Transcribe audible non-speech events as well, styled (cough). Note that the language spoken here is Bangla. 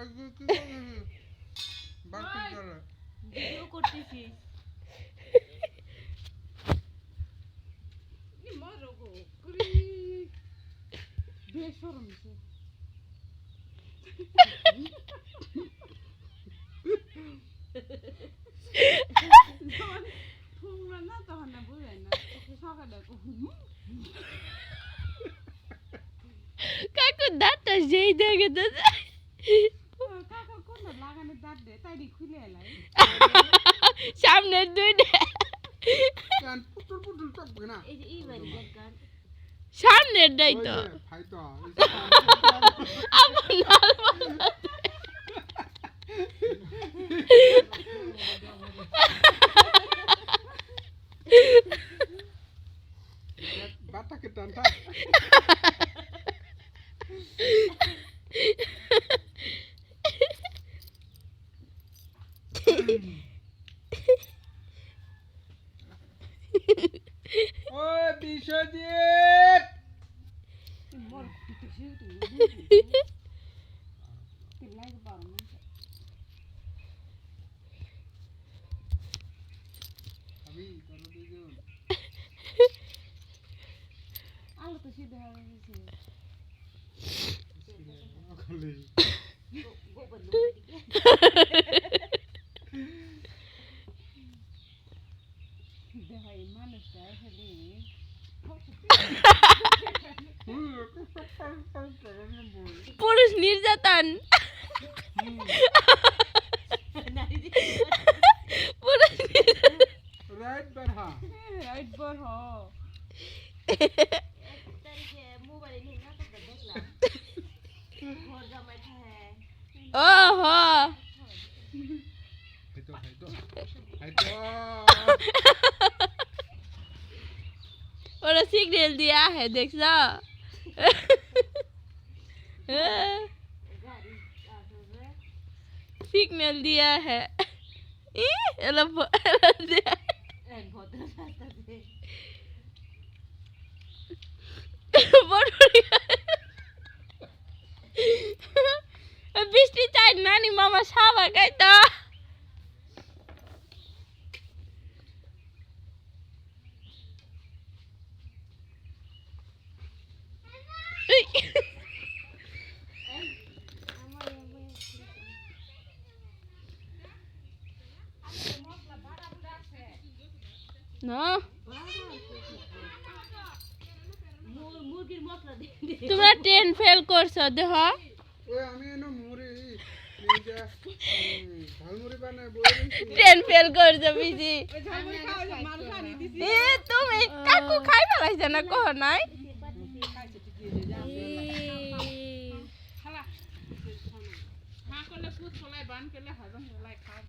আজকে কি করবি বাকি চলে ভিডিও করতেছিস? বেসরম সে যখন ফুংলো না তখন না বুঝাই না। সকালে কাকু দাঁতটা যেই দেখে তো (laughs) সামনের দুইটা। কেন পুতুল পুতুল চপবে না। (laughs) (laughs) টান ওই বিশ্বজিৎ বল কিছু তুই লাগে পারো না আমি তোর দুজন আলো তো সিদ্ধ হয়ে গেছে (laughs) পুরুষ নির্যাতন। পুরুষ। রাইট বর হ। ওরা সিগন্যাল দিয়া হে দেখছ সিগন্যাল দিয়া হে ই এলা দিয়া- বড়ুরিয়া। বৃষ্টি চাই নানি মামা সাবা খাইতো না মুর- মুরগির মশলা দিয়ে দিয়ে তোমরা ট্রেন ফেল করছ বই ট্রেন ফেল করছ বিজি। তুমি কাকু খাই ফেলাইছে না কহ নাই? হ্যাঁ করলে সুদ ফলাই বান করলে হজম ফলাই খাওয়া